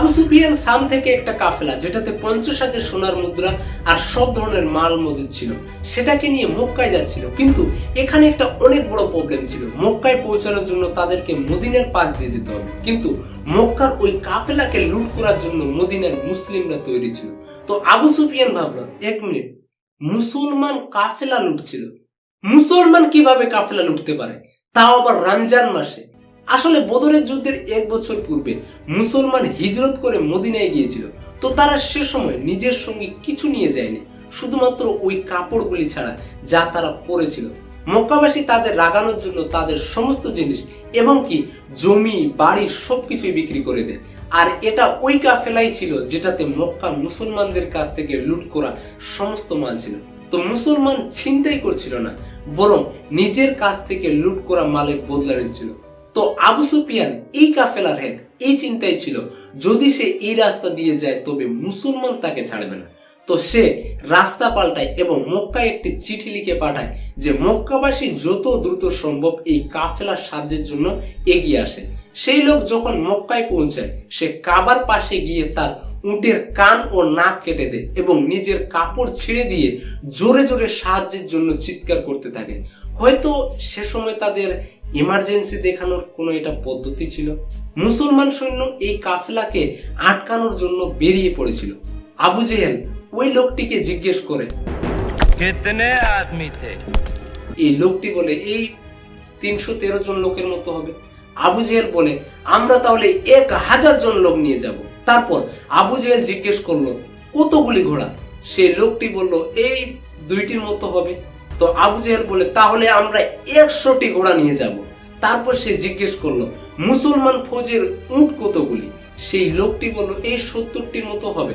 আবু সুফিয়ান সাম থেকে একটা কাফেলা, যেটাতে পঞ্চাশ হাজার সোনার মুদ্রা আর সব ধরনের মাল মজুদ ছিল। সেটাকে নিয়ে মক্কায় যাচ্ছিল। কিন্তু এখানে একটা অনেক বড় প্রবলেম ছিল। মক্কায় পৌঁছানোর জন্য তাদেরকে মদিনার পাশ দিয়ে যেতে হবে। কিন্তু মক্কার ওই কাফেলাকে লুট করার জন্য মদিনার মুসলিমরা তৈরি ছিল। তো আবু সুফিয়ান ভাবলো এক মিনিট, মুসলমান কাফেলা লুটছিল। মুসলমান কীভাবে কাফেলা লুটতে পারে? তাও আবার রমজান মাসে। আসলে বদরের যুদ্ধের এক বছর পূর্বে মুসলমান হিজরত করে মদিনায় গিয়েছিল। তো তারা সে সময় নিজের সঙ্গে কিছু নিয়ে যায়নি। শুধুমাত্র ওই কাপড়গুলি ছাড়া যা তারা পরেছিল। মক্কাবাসী তাদের রাগানোর জন্য তাদের সমস্ত জিনিস এবং কি জমি, বাড়ি সবকিছুই বিক্রি করে দেয়। আর এটা ওই কাফেলাই ছিল যেটাতে মক্কা মুসলমানদের কাছ থেকে লুট করা সমস্ত মাল ছিল। তো মুসলমান ছিনতাই করছিল না, বরং নিজের কাছ থেকে লুট করা মালের বদলা নিচ্ছিল। তো আবু সুফিয়ান, এই কাফেলার হেড এই চিন্তায় ছিল, যদি সে এই রাস্তা দিয়ে যায়, তবে মুসলমান তাকে ছাড়বে না। তো সে রাস্তা পাল্টায় এবং মক্কায় একটি চিঠি লিখে পাঠায় যে, মক্কাবাসী যত দ্রুত সম্ভব এই কাফেলার সাহায্যের জন্য এগিয়ে আসে। সেই লোক যখন মক্কায় পৌঁছায়, সে কাবার পাশে গিয়ে তার উটের কান ও নাক কেটে দেয় এবং নিজের কাপড় ছিঁড়ে দিয়ে জোরে জোরে সাহায্যের জন্য চিৎকার করতে থাকে। হয়তো সে সময় তাদের ইমার্জেন্সি দেখানোর কোনো এটা পদ্ধতি ছিল? মুসলমান সৈন্য এই কাফলাকে আটকানোর জন্য বেরিয়ে পড়েছিল। আবু জেহেল ওই লোকটিকে জিজ্ঞেস করে এই লোকটি বলে এই তিনশো তেরো জন লোকের মতো হবে। আবু জেহেল বলে আমরা তাহলে এক হাজার জন লোক নিয়ে যাব। তারপর আবু জেহেল জিজ্ঞেস করল কতগুলি ঘোড়া? সে লোকটি বলল এই দুইটির মতো হবে। তো আবু জেহেল বলে তাহলে আমরা একশোটি ঘোড়া নিয়ে যাব তারপর সে জিজ্ঞেস করল মুসলমান ফৌজের উট কতগুলি সেই লোকটি বলল এই সত্তরটির মতো হবে.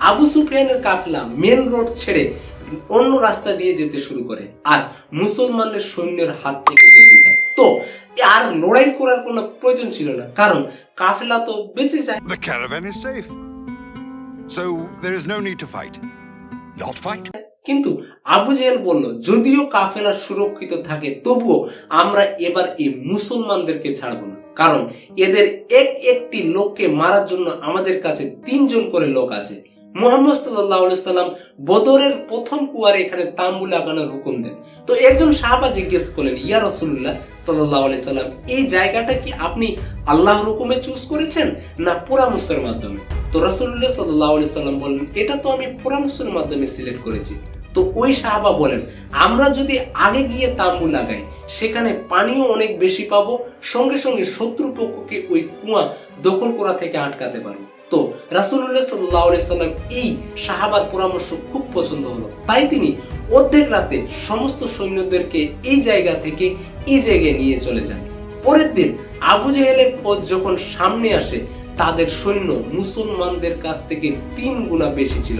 আবু সুফিয়ানের কাফলা মেন রোড ছেড়ে অন্য রাস্তা দিয়ে যেতে শুরু করে আর মুসলমানের সৈন্যের হাত থেকে বেঁচে যায় তো আর লড়াই করার কোনো প্রয়োজন ছিল না কারণ কাফেলা তো বেঁচে যায় The caravan is safe. So there is no need to fight. Not fight? কিন্তু আবু জেহেল বলল, যদিও কাফেলা সুরক্ষিত থাকে, তবুও আমরা এবার এই মুসলমানদেরকে ছাড়ব না। কারণ এদের এক একটি লোককে মারার জন্য আমাদের কাছে তিনজন করে লোক আছে। মোহাম্মদ সাল্লাম বদরের প্রথম কুয়ারে এখানে তাম্বু লাগানোর হুকুম দেন। তো একজন সাহাবা জিজ্ঞেস করলেন, ইয়া রসুল্লাহ সাল্লাহ সাল্লাম, এই জায়গাটা কি আপনি আল্লাহর হুকুমে চুজ করেছেন না পোরামুসের মাধ্যমে তো রসুল্লাহ সাল্লাহ সাল্লাম বললেন এটা তো আমি পোরামুসের মাধ্যমে সিলেক্ট করেছি। তো ওই সাহাবা বলেন, আমরা যদি আগে গিয়ে তাম্বু লাগাই, সেখানে পানিও অনেক বেশি পাবো, সঙ্গে সঙ্গে শত্রু পক্ষকে ওই কুয়া দখল করা থেকে আটকাতে পারব। তো রাসুল্লাহ সাল্লাহ সাল্লাম এই সাহাবার পরামর্শ খুব পছন্দ হলো। তাই তিনি অর্ধেক রাতে সমস্ত সৈন্যদেরকে এই জায়গা থেকে এই জায়গায় নিয়ে চলে যান। পরের দিন আবু জেহেলের ফৌজ যখন সামনে আসে তাদের সৈন্য মুসলমানদের কাছ থেকে তিন গুণা বেশি ছিল।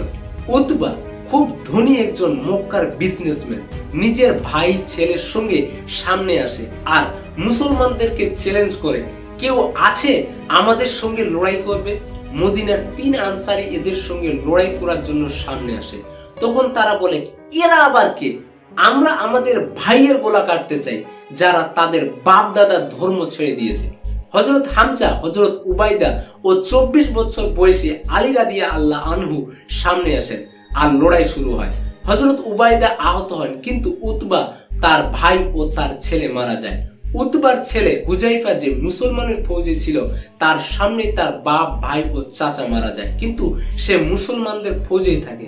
উতবা খুব ধনী একজন মক্কার বিজনেসম্যান নিজের ভাই, ছেলের সঙ্গে সামনে আসে আর মুসলমানদেরকে চ্যালেঞ্জ করে, কেউ আছে আমাদের সঙ্গে লড়াই করবে? মদিনার তিন আনসারি এদের সঙ্গে লড়াই করার জন্য সামনে আসে। তখন তারা বলে, এরা আবার কে? আমরা আমাদের ভাইয়ের গোলা কাটতে চাই, যারা তাদের বাপ দাদার ধর্ম ছেড়ে দিয়েছে। হজরত হামজা হজরত উবাইদা ও চব্বিশ বছর বয়সী আলী রাদিয়া আল্লাহ আনহু সামনে আসেন আর লড়াই শুরু হয়। হজরত উবাইদা আহত হন, কিন্তু উতবা তার ভাই ও তার ছেলে মারা যায়। উতবার ছেলে হুজাইফা যে মুসলমানের ফৌজি ছিল, তার সামনে তার বাপ, ভাই ও চাচা মারা যায়, কিন্তু সে মুসলমানদের ফৌজেই থাকে।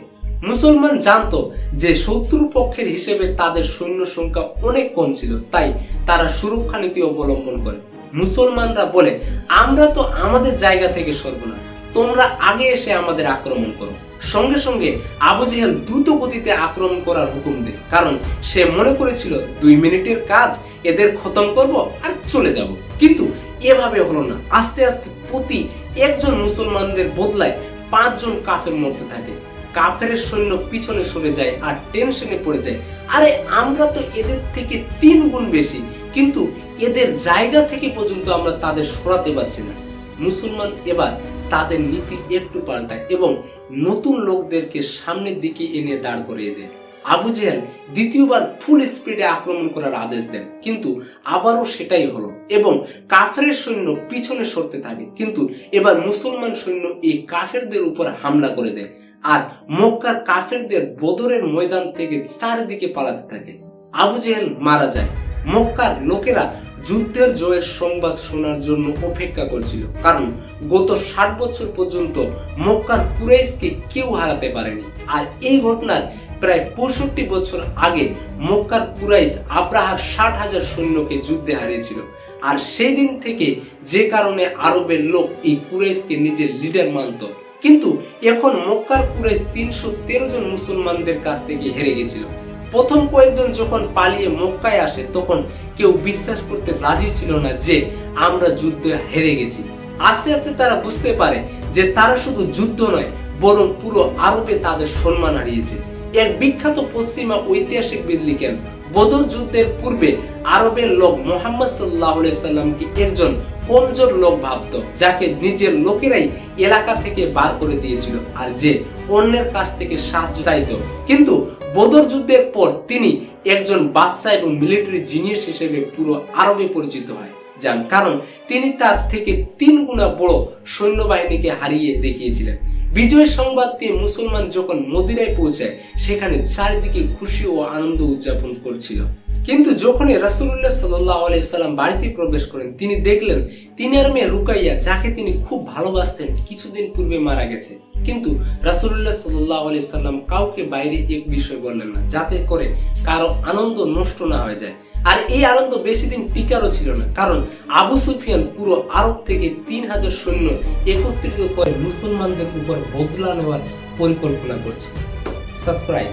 মুসলমান জানতো যে শত্রু পক্ষের হিসেবে তাদের সৈন্য সংখ্যা অনেক কম ছিল, তাই তারা সুরক্ষা নীতি অবলম্বন করে। মুসলমানরা বলে, আমরা তো আমাদের জায়গা থেকে সরব না। তোমরা আগে এসে আমাদের আক্রমণ করো। সঙ্গে সঙ্গে আবু জেহেল দ্রুত গতিতে আক্রমণ করার হুকুম দেয়। কারণ সে মনে করেছিল, দুই মিনিটের কাজ, এদের খতম করব আর চলে যাব। কিন্তু এভাবে হলো না। আস্তে আস্তে প্রতি একজন মুসলমানদের বদলায় পাঁচজন কাফের মধ্যে থাকে। কাফের সৈন্য পিছনে সরে যায় আর টেনশনে পড়ে যায়। আরে, আমরা তো এদের থেকে তিন গুণ বেশি। কিন্তু এদের জায়গা থেকে পর্যন্ত আমরা তাদের সরাতে পারছি না। মুসলমান এবার তাদের নীতি একটু পাল্টায় এবং নতুন লোকদেরকে সামনের দিকে এনে দাঁড় করিয়ে দেয়। আবু জেহেল দ্বিতীয়বার ফুল স্পিডে আক্রমণ করার আদেশ দেন, কিন্তু আবারও সেটাই হলো এবং কাফের সৈন্য পিছনে সরতে থাকে, কিন্তু এবার মুসলমান সৈন্য এই কাফেরদের উপর হামলা করে দেয় আর মক্কার কাফেরদের বদরের ময়দান থেকে চারিদিকে পালাতে থাকে। আবু জেহেল মারা যায়। মক্কার লোকেরা যুদ্ধের জয়ের সংবাদ শোনার জন্য অপেক্ষা করছিল। কারণ গত ষাট বছর পর্যন্ত মক্কার কুরাইশকে কেউ হারাতে পারেনি। আর এই ঘটনার প্রায় পঁয়ষট্টি বছর আগে মক্কার কুরাইশ আব্রাহার ষাট হাজার সৈন্যকে যুদ্ধে হারিয়েছিল। আর সেই দিন থেকে যে কারণে আরবের লোক এই কুরাইশকে নিজের লিডার মানত। কিন্তু এখন মক্কার কুরাইশ তিনশো তেরো জন মুসলমানদের কাছ থেকে হেরে গেছিল। প্রথম কয়েকজন যখন পালিয়ে মক্কায় আসে, তখন কেউ বিশ্বাস করতে রাজি ছিল না যে আমরা যুদ্ধে হেরে গেছি। আস্তে আস্তে তারা বুঝতে পারে যে তারা শুধু যুদ্ধ নয়, বরং পুরো আরবে তাদের সম্মান হারিয়েছে। এক বিখ্যাত পশ্চিমা ঐতিহাসিকবিদ লিখেন বদর যুদ্ধের পূর্বে আরবের লোক মোহাম্মদ সাল্লাহ সাল্লামকে একজন কমজোর লোক ভাবত, যাকে নিজের লোকেরাই এলাকা থেকে বার করে দিয়েছিল আর যে অন্যের কাছ থেকে সাহায্য চাইতো। কিন্তু বদর যুদ্ধের পর তিনি একজন বাদশাহ এবং মিলিটারি জিনিয়াস হিসেবে পুরো আরবে পরিচিত হয় যান কারণ তিনি তার থেকে তিন গুণা বড় সৈন্যবাহিনীকে হারিয়ে দেখিয়েছিলেন। বিজয়ের সংবাদ দিয়ে মুসলমান যখন মদিনায় পৌঁছায়, সেখানে চারিদিকে খুশি ও আনন্দ উদযাপন করছিল। কিন্তু যখনই রাসুল্লাহ সাল্লাহ আলাইসাল্লাম বাড়িতে প্রবেশ করেন, তিনি দেখলেন তিনি আর মেয়ে রুকাইয়া, যাকে তিনি খুব ভালোবাসতেন, কিছুদিন পূর্বে মারা গেছে। কিন্তু রাসুল্লাহ সাল্লাহ আলাইসাল্লাম কাউকে বাইরে এক বিষয় বললেন না, যাতে করে কারও আনন্দ নষ্ট না হয়ে যায়। আর এই আনন্দ বেশি দিন টিকারও ছিল না, কারণ আবু সুফিয়ান পুরো আরব থেকে তিন হাজার সৈন্য একত্রিত করে মুসলমানদের উপর বদলা নেওয়ার পরিকল্পনা করছে। সাবস্ক্রাইব।